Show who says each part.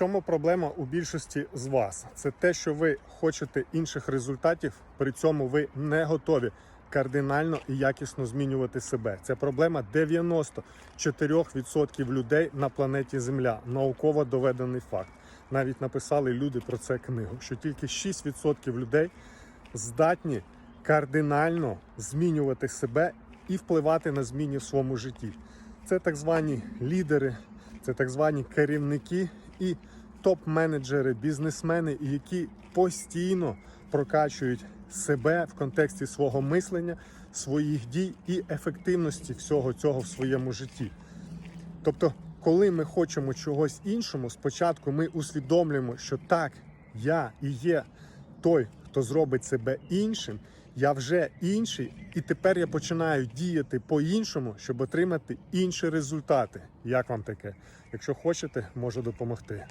Speaker 1: чому проблема у більшості з вас? Це те, що ви хочете інших результатів, при цьому ви не готові кардинально і якісно змінювати себе. Це проблема 94% людей на планеті Земля. Науково доведений факт. Навіть написали люди про це книгу, що тільки 6% людей здатні кардинально змінювати себе і впливати на зміни в своєму житті. Це так звані лідери, це так звані керівники і топ-менеджери, бізнесмени, які постійно прокачують себе в контексті свого мислення, своїх дій і ефективності всього цього в своєму житті. Тобто, коли ми хочемо чогось іншому, спочатку ми усвідомлюємо, що так, я і є той, хто зробить себе іншим, я вже інший, і тепер я починаю діяти по-іншому, щоб отримати інші результати. Як вам таке? Якщо хочете, можу допомогти.